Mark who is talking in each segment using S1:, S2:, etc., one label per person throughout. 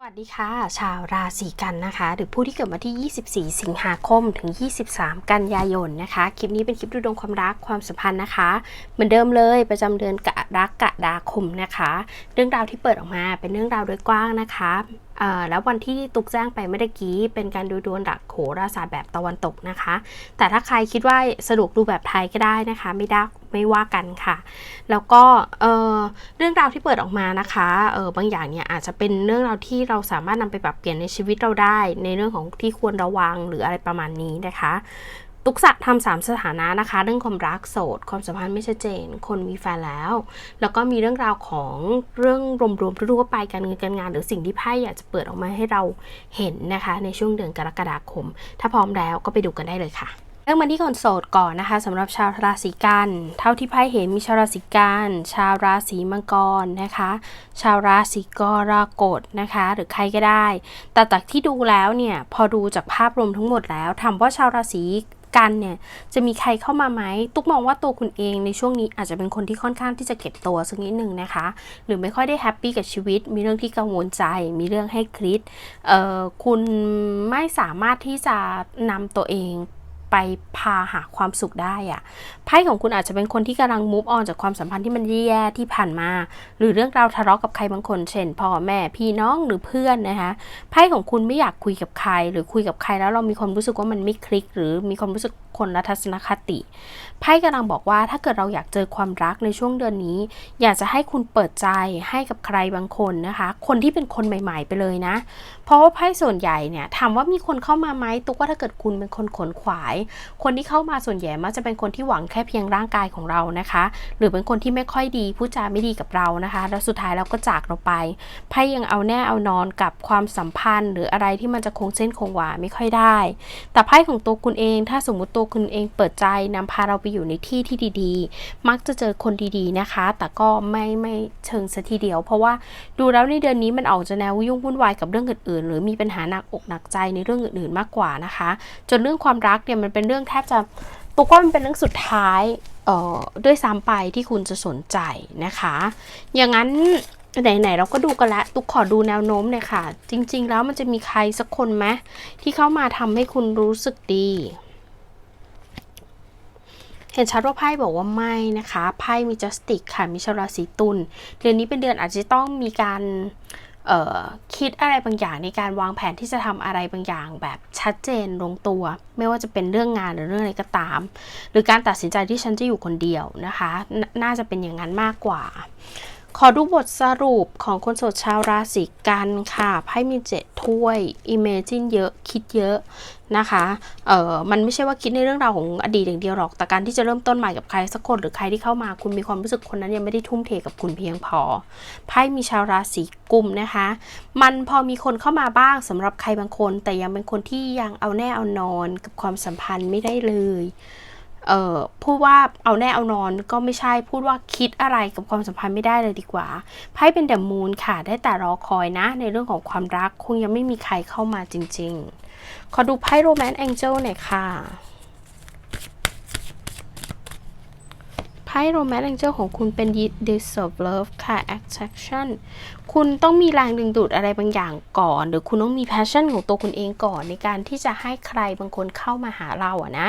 S1: สวัสดีค่ะ ชาวราศีกันนะคะ หรือผู้ที่เกิดมาที่ 24 สิงหาคมถึง 23 กันยายนนะคะ คลิปนี้เป็นคลิปดูดวงความรักความสัมพันธ์นะคะ เหมือนเดิมเลยประจำเดือนกรกดาคมนะคะ เรื่องราวที่เปิดออกมาเป็นเรื่องราวโดยกว้างนะคะ แล้ววันที่ตุกแจ้งไปเมื่อกี้ เป็นการดูดวงดักโขราศาสตร์แบบตะวันตกนะคะ แต่ถ้าใครคิดว่าสะดวกดูแบบไทยก็ได้นะคะ ไม่ได้ไม่ว่ากันค่ะ แล้วก็เเรื่องราวที่เปิดออกมานะคะเออบางอย่างเนี่ยอาจจะเป็นเรื่องราวที่เราสามารถนำไปปรับเปลี่ยนในชีวิตเราได้ ในเรื่องของที่ควรระวังหรืออะไรประมาณนี้นะคะ ตุกษะทำสามสถานะนะคะ เรื่องความรักโสด ความสัมพันธ์ไม่ชัดเจน คนมีแฟนแล้ว แล้วก็มีเรื่องราวของเรื่องรวมๆทั่วไปการเงินการงาน หรือสิ่งที่ไพ่อยากจะเปิดออกมาให้เราเห็นนะคะ ในช่วงเดือนกรกฎาคม ถ้าพร้อมแล้วก็ไปดูกันได้เลยค่ะเริ่มมาที่คนโสดก่อนนะคะสำหรับชาวราศีกันเท่าที่ไพ่เห็นมีชาวราศีกันชาวราศีมังกรนะคะ ชาวราศีกรกฎนะคะ หรือใครก็ได้ แต่จากที่ดูแล้วเนี่ยพอดูจากภาพรวมทั้งหมดแล้วถามว่าชาวราศี กันเนี่ยจะมีใครเข้ามาไหมตุ๊กมองว่าตัวคุณเองในช่วงนี้อาจจะเป็นคนที่ค่อนข้างที่จะเก็บตัวสักนิดหนึ่งนะคะ หรือไม่ค่อยได้แฮปปี้กับชีวิต มีเรื่องที่กังวลใจ มีเรื่องให้คิดเอ่อคุณไม่สามารถที่จะนำตัวเอง ไปพาหาความสุขได้อะไพ่ของคุณอาจจะเป็นคนที่กำลังมูฟออนจากความสัมพันธ์ที่มันแย่ที่ผ่านมา หรือเรื่องราวทะเลาะกับใครบางคน เช่นพ่อแม่พี่น้องหรือเพื่อนนะคะไพ่ของคุณไม่อยากคุยกับใคร หรือคุยกับใครแล้วเรามีความรู้สึกว่ามันไม่คลิก หรือมีความรู้สึกคนละทัศนคติไพ่กำลังบอกว่าถ้าเกิดเราอยากเจอความรักในช่วงเดือนนี้ อยากจะให้คุณเปิดใจให้กับใครบางคนนะคะ คนที่เป็นคนใหม่ ๆ ไปเลยนะ เพราะว่าไพ่ส่วนใหญ่เนี่ยถามว่ามีคนเข้ามาไหมตุ๊กว่าถ้าเกิดคุณเป็นคนขนขวาย คนที่เข้ามาส่วนใหญ่มักจะเป็นคนที่หวังแค่เพียงร่างกายของเรานะคะ หรือเป็นคนที่ไม่ค่อยดีพูดจาไม่ดีกับเรานะคะ แล้วสุดท้ายเราก็จากเราไปไพ่ยังเอาแน่เอานอนกับความสัมพันธ์ หรืออะไรที่มันจะคงเส้นคงวาไม่ค่อยได้ แต่ไพ่ของตัวคุณเอง ถ้าสมมุติตัวคุณเองเปิดใจนำพาเราไปอยู่ในที่ที่ดีๆ มักจะเจอคนดีๆนะคะ แต่ก็ไม่ไม่เชิงซะทีเดียว เพราะว่าดูแล้วในเดือนนี้มันออกจะแนวยุ่งวุ่นวายกับเรื่องอื่นๆหรือมีปัญหาหนักอกหนักใจในเรื่องอื่นๆมากกว่านะคะ จนเรื่องความรักเนี่ยมันเป็นเรื่องแทบจะตุกว่ามันเป็นเรื่องสุดท้ายเอ่อด้วยซ้ำไปที่คุณจะสนใจนะคะ อย่างนั้นไหนๆเราก็ดูกันละตุกขอดูแนวโน้มเลยค่ะ จริง ๆ แล้วมันจะมีใครสักคนไหมที่เข้ามาทำให้คุณรู้สึกดี เห็นชัดว่าไพ่บอกว่าไม่นะคะ ไพ่มีจัสติกค่ะ มีชาวราศีตุลเดือนนี้เป็นเดือนอาจจะต้องมีการ คิดอะไรบางอย่างในการวางแผนที่จะทำอะไรบางอย่างแบบชัดเจนลงตัว ไม่ว่าจะเป็นเรื่องงานหรือเรื่องอะไรก็ตาม หรือการตัดสินใจที่ฉันจะอยู่คนเดียวนะคะนน่าจะเป็นอย่างนั้นมากกว่า ขอดูบทสรุปของคนโสดชาวราศีกันค่ะ ไพ่มีเจ็ดถ้วย Imagine เยอะคิดเยอะนะคะ เอ่อ มันไม่ใช่ว่าคิดในเรื่องราวของอดีตอย่างเดียวหรอก แต่การที่จะเริ่มต้นใหม่กับใครสักคนหรือใครที่เข้ามาคุณมีความรู้สึกคนนั้นยังไม่ได้ทุ่มเทกับคุณเพียงพอ ไพ่มีชาวราศีกุมนะคะ มันพอมีคนเข้ามาบ้างสำหรับใครบางคน แต่ยังเป็นคนที่ยังเอาแน่เอานอนกับความสัมพันธ์ไม่ได้เลย พูดว่าเอาแน่เอานอนก็ไม่ใช่พูดว่าคิดอะไรกับความสัมพันธ์ไม่ได้เลยดีกว่าไพ่เป็นเดอะมูนค่ะ ได้แต่รอคอยนะ ในเรื่องของความรักคงยังไม่มีใครเข้ามาจริง ๆ ขอดูไพ่โรแมนต์แองเจิลหน่อยค่ะ พ่โรแมนต์แองเจิลของคุณเป็น deserve love ค่ะ attraction คุณต้องมีแรงดึงดูดอะไรบางอย่างก่อน หรือคุณต้องมี passion ของตัวคุณเองก่อน ในการที่จะให้ใครบางคนเข้ามาหาเราอะนะ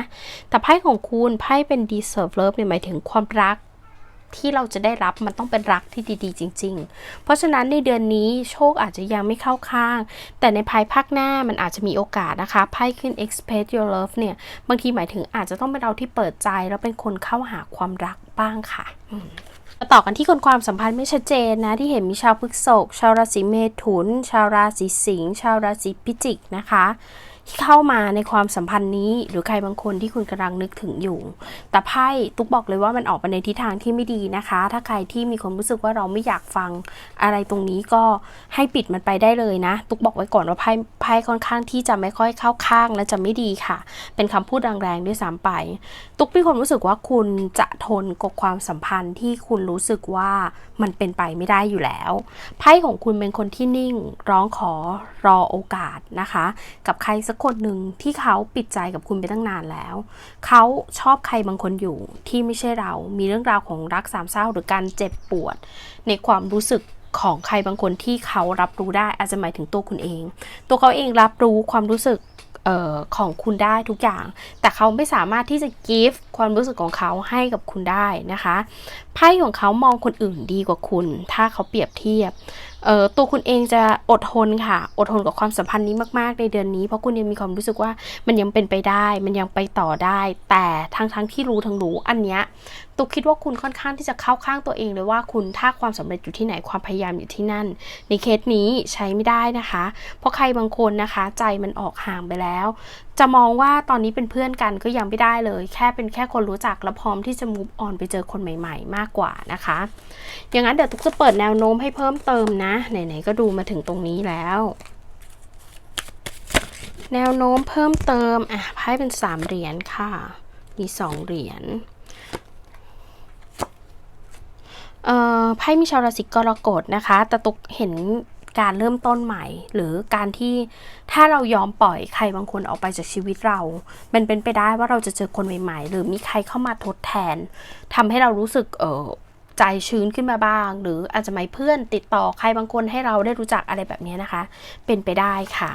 S1: แต่ไพ่ของคุณไพ่เป็น deserve love เนี่ยหมายถึงความรักที่เราจะได้รับมันต้องเป็นรักที่ดีๆ จริง ๆ เพราะฉะนั้นในเดือนนี้โชคอาจจะยังไม่เข้าข้าง แต่ในภายภาคหน้ามันอาจจะมีโอกาสนะคะไพ่ขึ้น expect your love เนี่ย บางทีหมายถึงอาจจะต้องเป็นเราที่เปิดใจ แล้วเป็นคนเข้าหาความรัก บ้างค่ะมาต่อกันที่คนความสัมพันธ์ไม่ชัดเจนนะ ที่เห็นมีชาวพฤษกชาวราศีเมถุน ชาวราศีสิงห์ชาวราศีพิจิกนะคะ ที่เข้ามาในความสัมพันธ์นี้ หรือใครบางคนที่คุณกำลังนึกถึงอยู่ แต่ไพ่ตุ๊กบอกเลยว่ามันออกไปในทิศทางที่ไม่ดีนะคะ ถ้าใครที่มีความรู้สึกว่าเราไม่อยากฟังอะไรตรงนี้ก็ให้ปิดมันไปได้เลยนะ ตุ๊กบอกไว้ก่อนว่าไพ่ไพ่ค่อนข้างที่จะไม่ค่อยเข้าข้างและจะไม่ดีค่ะ เป็นคำพูดแรงๆด้วยซ้ำไป ตุ๊กมีความรู้สึกว่าคุณจะทนกับความสัมพันธ์ที่คุณรู้สึกว่า มันเป็นไปไม่ได้อยู่แล้ว ไพ่ของคุณเป็นคนที่นิ่งร้องขอรอโอกาสนะคะ กับใครสักคนหนึ่งที่เขาปิดใจกับคุณไปตั้งนานแล้ว เขาชอบใครบางคนอยู่ที่ไม่ใช่เรา มีเรื่องราวของรักสามเศร้าหรือการเจ็บปวด ในความรู้สึกของใครบางคนที่เขารับรู้ได้อาจจะหมายถึงตัวคุณเอง ตัวเขาเองรับรู้ความรู้สึก ออของคุณได้ทุกอย่าง แต่เขาไม่สามารถที่จะกิฟต์ความรู้สึกของเขาให้กับคุณได้นะคะไพ่ของเขามองคนอื่นดีกว่าคุณ ถ้าเขาเปรียบเทียบเออตัวคุณเองจะอดทนค่ะ อดทนกับความสัมพันธ์นี้มากๆในเดือนนี้ เพราะคุณยังมีความรู้สึกว่ามันยังเป็นไปได้ มันยังไปต่อได้ แต่ทั้งทั้งๆที่รู้ทั้งรู้อันเนี้ยตุกคิดว่าคุณค่อนข้างที่จะเข้าข้างตัวเองเลยว่าคุณถ้าความสำเร็จอยู่ที่ไหนความพยายามอยู่ที่นั่น ในเคสนี้ใช้ไม่ได้นะคะ เพราะใครบางคนนะคะ ใจมันออกห่างไปแล้ว จะมองว่าตอนนี้เป็นเพื่อนกันก็ยังไม่ได้เลย แค่เป็นแค่คนรู้จักและพร้อมที่จะมูฟออนไปเจอคนใหม่ ๆ มากกว่านะคะ อย่างนั้นเดี๋ยวตุ๊กจะเปิดแนวโน้มให้เพิ่มเติมนะ ไหนๆก็ดูมาถึงตรงนี้แล้ว แนวโน้มเพิ่มเติมอะไพ่เป็นสามเหรียญค่ะ มีสองเหรียญเอ่อไพ่มีชาวราศีกรกฎนะคะแต่ตุกเห็น การเริ่มต้นใหม่ หรือการที่ถ้าเรายอมปล่อยใครบางคนออกไปจากชีวิตเรา มันเป็นไปได้ว่าเราจะเจอคนใหม่ๆ หรือมีใครเข้ามาทดแทนทำให้เรารู้สึกเออใจชื้นขึ้นมาบ้าง หรืออาจจะไม่เพื่อนติดต่อใครบางคนให้เราได้รู้จักอะไรแบบนี้นะคะ เป็นไปได้ค่ะ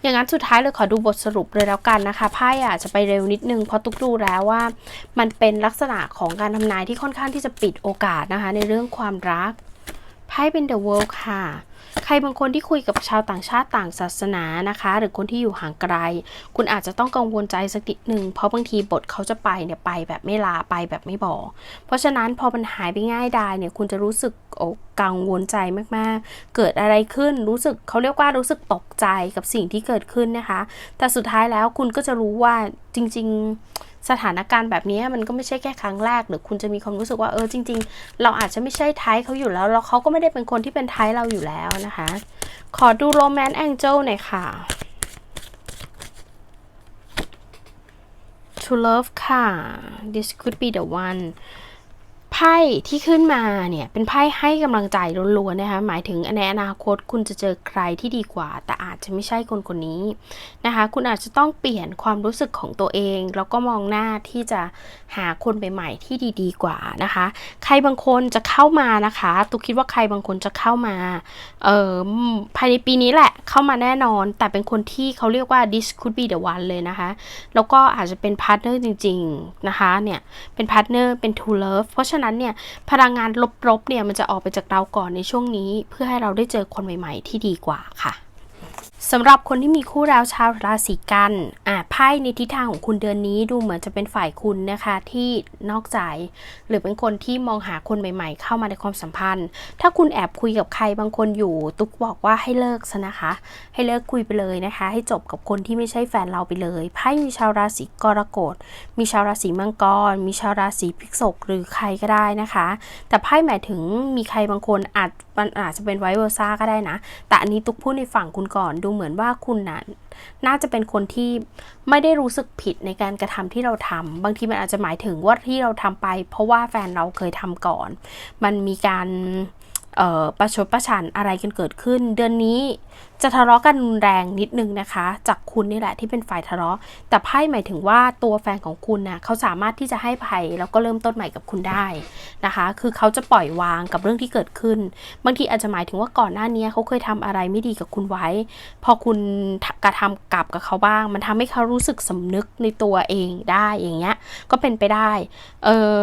S1: อย่างนั้นสุดท้ายเลยขอดูบทสรุปเลยแล้วกันนะคะไพ่อาจจะไปเร็วนิดนึงเพราะตุกดูแล้วว่า มันเป็นลักษณะของการทำนายที่ค่อนข้างที่จะปิดโอกาสนะคะ ในเรื่องความรักไพ่เป็น The World ค่ะ ใครบางคนที่คุยกับชาวต่างชาติต่างศาสนานะคะ หรือคนที่อยู่ห่างไกล คุณอาจจะต้องกังวลใจสักนิดหนึ่งเพราะบางทีบทเขาจะไปเนี่ยไปแบบไม่ลาไปแบบไม่บอก เพราะฉะนั้นพอมันหายไปง่ายดายเนี่ยคุณจะรู้สึกโอ้กังวลใจมากๆ เกิดอะไรขึ้นรู้สึกเขาเรียกว่ารู้สึกตกใจกับสิ่งที่เกิดขึ้นนะคะ แต่สุดท้ายแล้วคุณก็จะรู้ว่าจริง ๆ สถานการณ์แบบนี้มันก็ไม่ใช่แค่ครั้งแรก หรือคุณจะมีความรู้สึกว่าเออจริง ๆ เราอาจจะไม่ใช่ไทยเขาอยู่แล้วแล้วเขาก็ไม่ได้เป็นคนที่เป็นไทยเราอยู่แล้วนะคะ ขอดูโรแมนต์แองเจิลหน่อยค่ะ To love ค่ะ this could be the one ไพ่ที่ขึ้นมาเนี่ยเป็นไพ่ให้กำลังใจล้วนๆนะคะหมายถึงในอนาคตคุณจะเจอใครที่ดีกว่า แต่อาจจะไม่ใช่คนคนนี้นะคะ คุณอาจจะต้องเปลี่ยนความรู้สึกของตัวเอง แล้วก็มองหน้าที่จะหาคนใหม่ๆที่ดีๆกว่านะคะ ใครบางคนจะเข้ามานะคะตุกคิดว่าใครบางคนจะเข้ามาเอ่อภายในปีนี้แหละเข้ามาแน่นอน แต่เป็นคนที่เขาเรียกว่า this could be the one เลยนะคะ แล้วก็อาจจะเป็นพาร์ทเนอร์จริง ๆนะคะเนี่ยเป็นพาร์ทเนอร์เป็น to love เพราะฉะะนั้นเนี่ยพลังงานลบๆเนี่ยมันจะออกไปจากเราก่อนในช่วงนี้ เพื่อให้เราได้เจอคนใหม่ ๆ ที่ดีกว่าค่ะ สำหรับคนที่มีคู่แล้วชาวราศีกันอะไพ่ในทิศทางของคุณเดือนนี้ดูเหมือนจะเป็นฝ่ายคุณนะคะ ที่นอกใจ หรือเป็นคนที่มองหาคนใหม่ ๆ เข้ามาในความสัมพันธ์ ถ้าคุณแอบคุยกับใครบางคนอยู่ ตุ๊กบอกว่าให้เลิกซะนะคะ ให้เลิกคุยไปเลยนะคะ ให้จบกับคนที่ไม่ใช่แฟนเราไปเลยไพ่มีชาวราศีกรกฎมีชาวราศีมังกร มีชาวราศีพฤษภหรือใครก็ได้นะคะ แต่ไพ่หมายถึงมีใครบางคนอาจ มันอาจจะเป็นไวเวอร์ซ่าก็ได้นะ แต่อันนี้ตุกพูดในฝั่งคุณก่อนดูเหมือนว่าคุณน่ะน่าจะเป็นคนที่ไม่ได้รู้สึกผิดในการกระทำที่เราทำบางทีมันอาจจะหมายถึงว่าที่เราทำไป เพราะว่าแฟนเราเคยทำก่อน มันมีการประชดประชันอะไรกันเกิดขึ้น เดือนนี้ จะทะเลาะกันรุนแรงนิดนึงนะคะ จากคุณนี่แหละที่เป็นฝ่ายทะเลาะ แต่ไพ่หมายถึงว่าตัวแฟนของคุณนะเขาสามารถที่จะให้ภัยแล้วก็เริ่มต้นใหม่กับคุณได้นะคะ คือเขาจะปล่อยวางกับเรื่องที่เกิดขึ้น บางทีอาจจะหมายถึงว่าก่อนหน้านี้เขาเคยทำอะไรไม่ดีกับคุณไว้ พอคุณกระทำกลับกับเขาบ้าง มันทำให้เขารู้สึกสำนึกในตัวเองได้อย่างเงี้ยก็เป็นไปได้เออ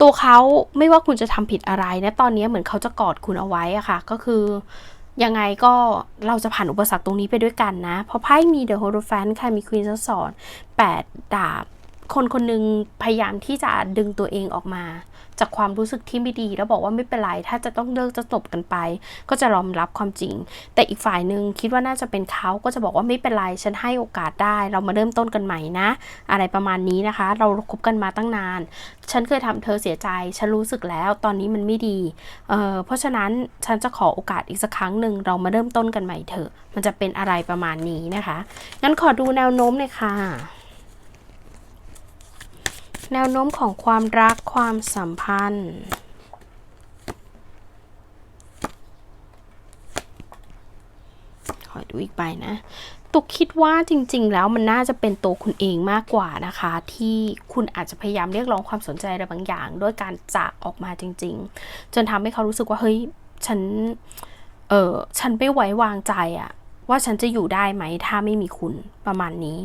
S1: ตัวเขาไม่ว่าคุณจะทำผิดอะไรนะตอนนี้เหมือนเขาจะกอดคุณเอาไว้อะค่ะ ก็คือ ยังไงก็เราจะผ่านอุปสรรคตรงนี้ไปด้วยกันนะ เพราะไพ่มี The h o r o p h a n t ค่ะมี Queen of Swords 8ดาบ คนคนหนึ่งพยายามที่จะดึงตัวเองออกมา จากความรู้สึกที่ไม่ดี แล้วบอกว่าไม่เป็นไร ถ้าจะต้องเลิกจะจบกันไป ก็จะยอมรับความจริง แต่อีกฝ่ายหนึ่งคิดว่าน่าจะเป็นเขาก็จะบอกว่าไม่เป็นไร ฉันให้โอกาสได้ เรามาเริ่มต้นกันใหม่นะ อะไรประมาณนี้นะคะ เราคบกันมาตั้งนาน ฉันเคยทำเธอเสียใจ ฉันรู้สึกแล้ว ตอนนี้มันไม่ดีเเพราะฉะนั้นฉันจะขอโอกาสอีกสักครั้งหนึ่ง เรามาเริ่มต้นกันใหม่เถอะ มันจะเป็นอะไรประมาณนี้นะคะ งั้นขอดูแนวโน้มเลยค่ะ แนวโน้มของความรักความสัมพันธ์ขอดูอีกใบนะตุกคิดว่าจริง ๆ แล้วมันน่าจะเป็นตัวคุณเองมากกว่านะคะ ที่คุณอาจจะพยายามเรียกร้องความสนใจอะไรบางอย่าง ด้วยการจากออกมาจริง ๆ จนทำให้เขารู้สึกว่าเฮ้ยฉันเออฉันไม่ไว้วางใจอะ ว่าฉันจะอยู่ได้ไหมถ้าไม่มีคุณประมาณนี้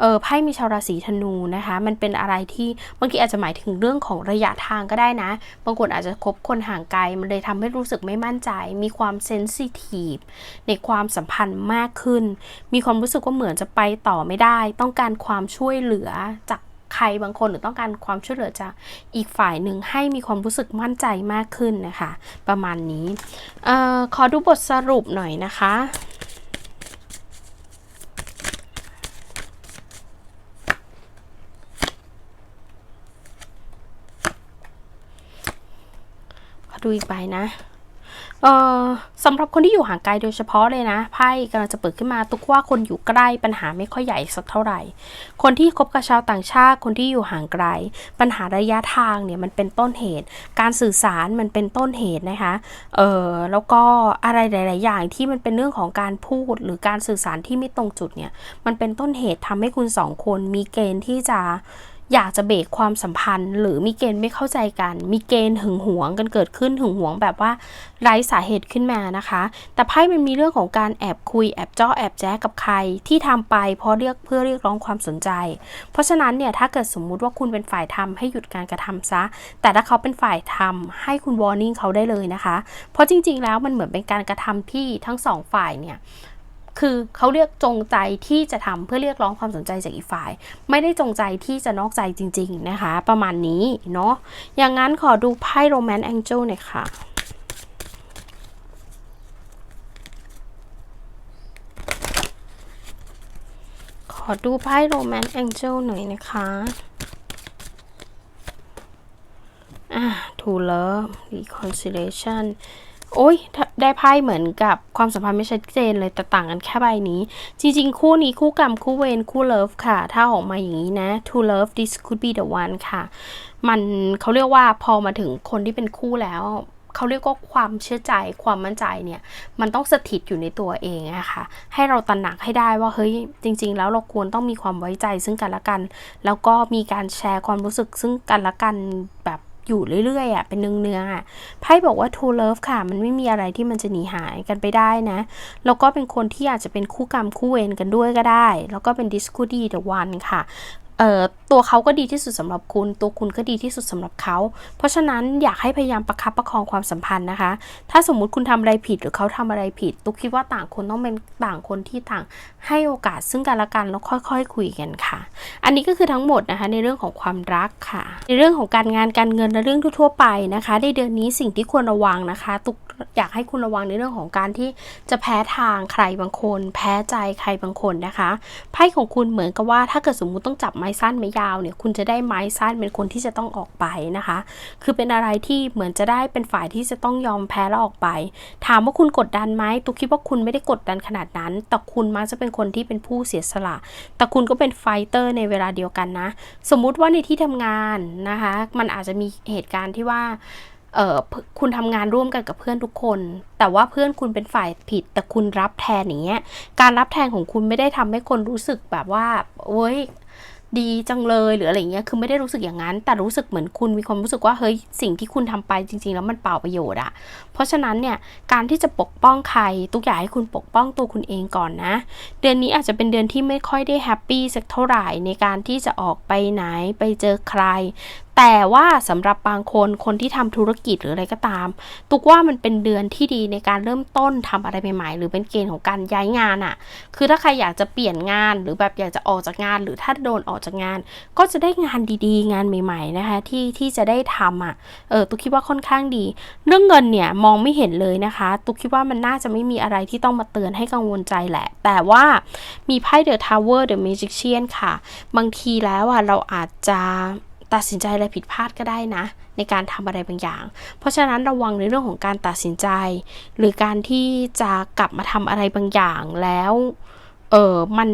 S1: เออไพ่มีชาวราศีธนูนะคะ มันเป็นอะไรที่บางทีอาจจะหมายถึงเรื่องของระยะทางก็ได้นะ บางคนอาจจะคบคนห่างไกล มันเลยทำให้รู้สึกไม่มั่นใจ มีความเซนซิทีฟในความสัมพันธ์มากขึ้น มีความรู้สึกว่าเหมือนจะไปต่อไม่ได้ ต้องการความช่วยเหลือจากใครบางคนหรือต้องการความช่วยเหลือจากอีกฝ่ายหนึ่งให้มีความรู้สึกมั่นใจมากขึ้นนะคะ ประมาณนี้ออขอดูบทสรุปหน่อยนะคะ ดูอีกใบนะเอ่อสำหรับคนที่อยู่ห่างไกลโดยเฉพาะเลยนะไพ่กำลังจะเปิดขึ้นมาตุกว่าคนอยู่ใกล้ปัญหาไม่ค่อยใหญ่สักเท่าไหร่ คนที่คบกับชาวต่างชาติ คนที่อยู่ห่างไกล ปัญหาระยะทางเนี่ยมันเป็นต้นเหตุ การสื่อสารมันเป็นต้นเหตุนะคะเออแล้วก็อะไรหลาย ๆ อย่างที่มันเป็นเรื่องของการพูดหรือการสื่อสารที่ไม่ตรงจุดเนี่ยมันเป็นต้นเหตุทำให้คุณสองคนมีเกณฑ์ที่จะ อยากจะเบรกความสัมพันธ์ หรือมีเกณฑ์ไม่เข้าใจกัน มีเกณฑ์หึงหวงกันเกิดขึ้นหึงหวงแบบว่าไร้สาเหตุขึ้นมานะคะ แต่ไพ่มันมีเรื่องของการแอบคุยแอบจ้อแอบแจ้กับใครที่ทำไปเพราะเรียกเพื่อเรียกร้องความสนใจ เพราะฉะนั้นเนี่ยถ้าเกิดสมมุติว่าคุณเป็นฝ่ายทำให้หยุดการกระทำซะ แต่ถ้าเขาเป็นฝ่ายทำให้คุณวอร์นิ่งเขาได้เลยนะคะ เพราะจริง ๆ แล้วมันเหมือนเป็นการกระทำที่ทั้งสองฝ่ายเนี่ย คือเขาเรียกจงใจที่จะทำเพื่อเรียกร้องความสนใจจากอีกฝ่าย ไม่ได้จงใจที่จะนอกใจจริง ๆ นะคะ ประมาณนี้เนาะอย่างนั้นขอดูไพ่โรแมนต์แองเจิลหน่อยค่ะขอดูไพ่โรแมนต์แองเจิลหน่อยนะคะ อะ to love reconciliation โอ้ยได้ไพ่เหมือนกับความสัมพันธ์ไม่ชัดเจนเลยแต่ต่างกันแค่ใบนี้ จริง ๆ คู่นี้คู่กรรมคู่เวรคู่เลิฟค่ะ ถ้าออกมาอย่างนี้นะ to love this could be the one ค่ะ มันเขาเรียกว่าพอมาถึงคนที่เป็นคู่แล้วเขาเรียกว่าความเชื่อใจความมั่นใจเนี่ย มันต้องสถิตอยู่ในตัวเองอะค่ะ ให้เราตระหนักให้ได้ว่าเฮ้ยจริง ๆ แล้วเราควรต้องมีความไว้ใจซึ่งกันและกัน แล้วก็มีการแชร์ความรู้สึกซึ่งกันและกันแบบ อยู่เรื่อยๆอะเป็นเนืองๆอะไพ่บอกว่า true love ค่ะ มันไม่มีอะไรที่มันจะหนีหายกันไปได้นะแล้วก็เป็นคนที่อาจจะเป็นคู่กรรมคู่เวรกันด้วยก็ได้ แล้วก็เป็น disco d the one ค่ะ ตัวเขาก็ดีที่สุดสำหรับคุณ ตัวคุณก็ดีที่สุดสำหรับเขา เพราะฉะนั้นอยากให้พยายามประคับประคองความสัมพันธ์นะคะ ถ้าสมมุติคุณทำอะไรผิดหรือเขาทำอะไรผิดตุ๊กคิดว่าต่างคนต้องเป็นต่างคนที่ต่างให้โอกาสซึ่งกันและกันแล้วค่อยๆคคุยกันค่ะ อันนี้ก็คือทั้งหมดนะคะในเรื่องของความรักค่ะ ในเรื่องของการงานการเงินและเรื่องทั่วๆไปนะคะ ในเดือนนี้สิ่งที่ควรระวังนะคะตุ๊กอยากให้คุณระวังในเรื่องของการที่จะแพ้ทางใครบางคน แพ้ใจใครบางคนนะคะไพ่ของคุณเหมือนกับว่าถ้าเกิดสมมุติต้องจับไม้ม้สั้นไม้ยาวเนี่ยคุณจะได้ไม้สั้นเป็นคนที่จะต้องออกไปนะคะ คือเป็นอะไรที่เหมือนจะได้เป็นฝ่ายที่จะต้องยอมแพ้แล้วออกไป ถามว่าคุณกดดันไหมตุ๊กคิดว่าคุณไม่ได้กดดันขนาดนั้น แต่คุณมักจะเป็นคนที่เป็นผู้เสียสละ แต่คุณก็เป็นไฟเตอร์ในเวลาเดียวกันนะ สมมุติว่าในที่ทำงานนะคะ มันอาจจะมีเหตุการณ์ที่ว่าเออคุณทำงานร่วมกันกับเพื่อนทุกคน แต่ว่าเพื่อนคุณเป็นฝ่ายผิด แต่คุณรับแทนอย่างเงี้ย การรับแทนของคุณไม่ได้ทำให้คนรู้สึกแบบว่าโอ้ย ดีจังเลยหรืออะไรเงี้ยคือไม่ได้รู้สึกอย่างนั้น แต่รู้สึกเหมือนคุณมีความรู้สึกว่าเฮ้ยสิ่งที่คุณทำไปจริง ๆ แล้วมันเปล่าประโยชน์อะเพราะฉะนั้นเนี่ยการที่จะปกป้องใครตุกอยากให้คุณปกป้องตัวคุณเองก่อนนะ เดือนนี้อาจจะเป็นเดือนที่ไม่ค่อยได้แฮปปี้สักเท่าไหร่ในการที่จะออกไปไหนไปเจอใคร แต่ว่าสำหรับบางคนคนที่ทำธุรกิจหรืออะไรก็ตาม ตุกว่ามันเป็นเดือนที่ดีในการเริ่มต้นทำอะไรใหม่ๆ หรือเป็นเกณฑ์ของการย้ายงานอะ่ะ คือถ้าใครอยากจะเปลี่ยนงานหรือแบบอยากจะออกจากงาน หรือถ้าโดนออกจากงาน ก็จะได้งานดีๆ งานใหม่ๆนะคะที่ที่จะได้ทำอะเออตุกคิดว่าค่อนข้างดี เรื่องเงินเนี่ยมองไม่เห็นเลยนะคะ ตุกคิดว่ามันน่าจะไม่มีอะไรที่ต้องมาเตือนให้กังวลใจแหละ แต่ว่ามีไพ่ The Tower The Magician ค่ะ บางทีแล้วอะเราอาจจะ ตัดสินใจอะไรผิดพลาดก็ได้นะ ในการทำอะไรบางอย่าง เพราะฉะนั้นระวังในเรื่องของการตัดสินใจ หรือการที่จะกลับมาทำอะไรบางอย่างแล้วเออมัน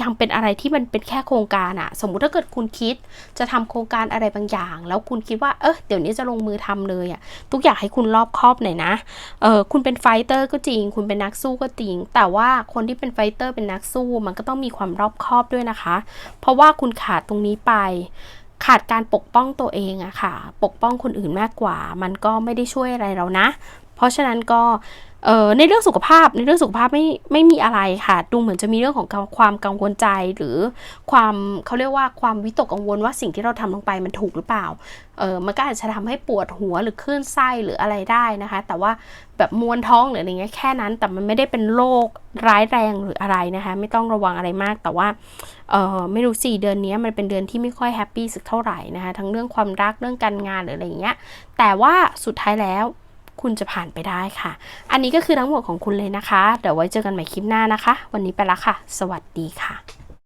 S1: ยังเป็นอะไรที่มันเป็นแค่โครงการอะสมมุติถ้าเกิดคุณคิดจะทำโครงการอะไรบางอย่าง แล้วคุณคิดว่า เออเดี๋ยวนี้จะลงมือทำเลยอะทุกอย่ากให้คุณรอบคอบหน่อยนะ เออคุณเป็นไฟเตอร์ก็จริง คุณเป็นนักสู้ก็จริง แต่ว่าคนที่เป็นไฟเตอร์เป็นนักสู้ มันก็ต้องมีความรอบคอบด้วยนะคะ เพราะว่าคุณขาดตรงนี้ไป ขาดการปกป้องตัวเองอะค่ะ ปกป้องคนอื่นมากกว่า มันก็ไม่ได้ช่วยอะไรเรานะ เพราะฉะนั้นก็เออในเรื่องสุขภาพในเรื่องสุขภาพไม่ไม่มีอะไรค่ะ ดูเหมือนจะมีเรื่องของความกังวลใจหรือความเขาเรียกว่าความวิตกกังวลว่าสิ่งที่เราทำลงไปมันถูกหรือเปล่าเออมันก็อาจจะทำให้ปวดหัวหรือคลื่นไส้หรืออะไรได้นะคะ แต่ว่าแบบมวนท้องหรืออะไรเงี้ยแค่นั้น แต่มันไม่ได้เป็นโรคร้ายแรงหรืออะไรนะคะ ไม่ต้องระวังอะไรมากแต่ว่าเออไม่รู้สี่เดือนนี้มันเป็นเดือนที่ไม่ค่อยแฮปปี้สักเท่าไหร่นะคะทั้งเรื่องความรักเรื่องการงานหรืออะไรเงี้ยแต่ว่าสุดท้ายแล้ว คุณจะผ่านไปได้ค่ะ อันนี้ก็คือทั้งหมดของคุณเลยนะคะ เดี๋ยวไว้เจอกันใหม่คลิปหน้านะคะ วันนี้ไปละค่ะ สวัสดีค่ะ